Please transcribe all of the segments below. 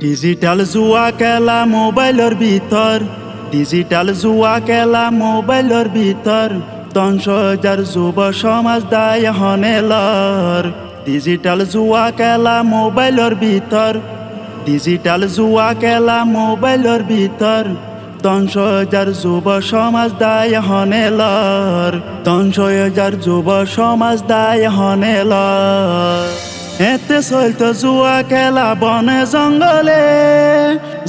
Digital জুয়া খেলা মোবাইলের ভিতর। ডিজিটাল জুয়া খেলা মোবাইলের ভিতর। দশ হাজার যুব সমাজ দায় হনেলর ডিজিটাল জুয়া খেলা মোবাইলের ভিতর। ডিজিটাল জুয়া খেলা মোবাইলের ভিতর। দশ হাজার যুব সমাজ দায় হনেলর দশ হাজার যুব সমাজ দায় হনেলর এতে চলতো জুয়া খেলা বনে জঙ্গলে।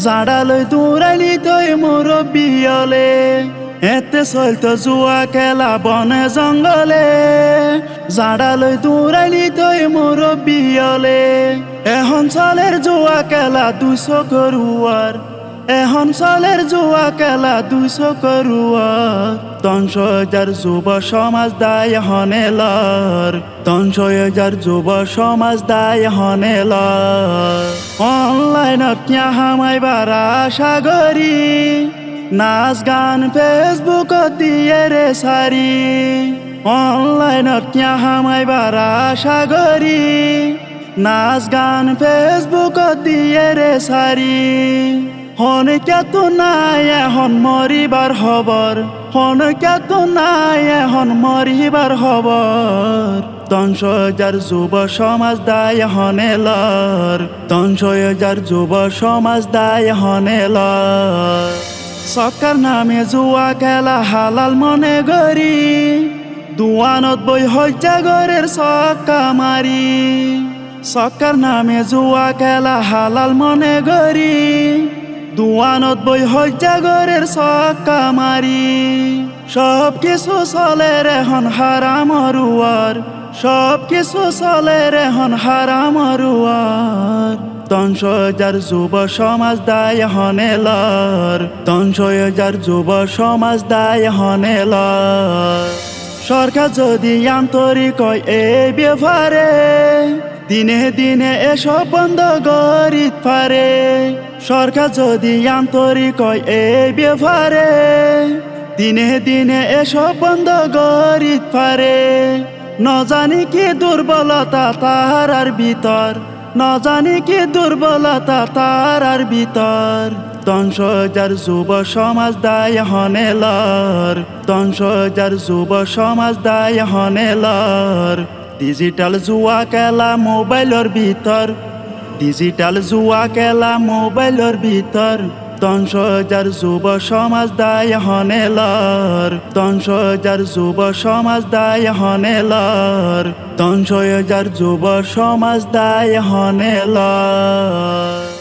জাড়ালৈ দূরাইলি তৈ মুরব্বিয়লে এতে চলতো জুয়া খেলা বনে জঙ্গলে। জাড়ালৈ দূরাইলি তৈ মুরব্বিয়লে এখন চলের জুয়া খেলা দুশো করুয়ার এখন চলের জুয়া খেলা দুশো করুয়ার হাজার যুব সমাজ দায় হনেলর হাজার যুব সমাজ দায় হনেলর অনলাইনত কিয়া হামাইবার আশা করি, নাচ গান ফেসবুকত দিয়ে রে সারি। অনলাইন কিয়া হামাইবার আশা করি, নাচ গান ফেসবুকত দিয়ে রে সারি। হনকে তো নাই এখন মরিবার খবর হনকে তো নাই এখন মরিবার দশ হাজার যুব সমাজ দায় হনেলর দশ হাজার যুব সমাজ দায় হনেলর সরকার নামে জুয়া খেলা হালাল মনে গরি দুয়ানত বই হজ্জা গরের সক্কা মারি সরকার নামে জুয়া খেলা হালাল মনে গরি দুয়ানত বই হজ্জা গরের সক্কা মারি। সব কিছু চলে এখন হারাম রুয়ার। সব কিছু চলে এখন হারাম রুয়ার। হাজার যুব সমাজ দায় হনেলর হাজার যুব সমাজ দায় হনেলর সরকার যদি আন্তরিক হয় এই ব্যাপারে দিনে দিনে এসব বন্ধ গরিত পারে। সরকার যদি আন্তরিক হয় এই ব্যাপারে দিনে দিনে এসব বন্ধ গরিত পারে। ন জানি কি দুর্বলতা তাহার ভিতর, ন জানি কি দুর্বলতা তাহার ভিতর। দশ হাজার যুব সমাজ দায় হনেলর হাজার যুব সমাজ দায় হনেলর ডিজিটাল জুয়া খেলা মোবাইলের ভিতর ডিজিটাল জুয়া খেলা মোবাইলের ভিতর হাজার যুব সমাজ দায় হনেলর হাজার যুব সমাজ দায় হনেলর হাজার যুব সমাজ দায় হনেলর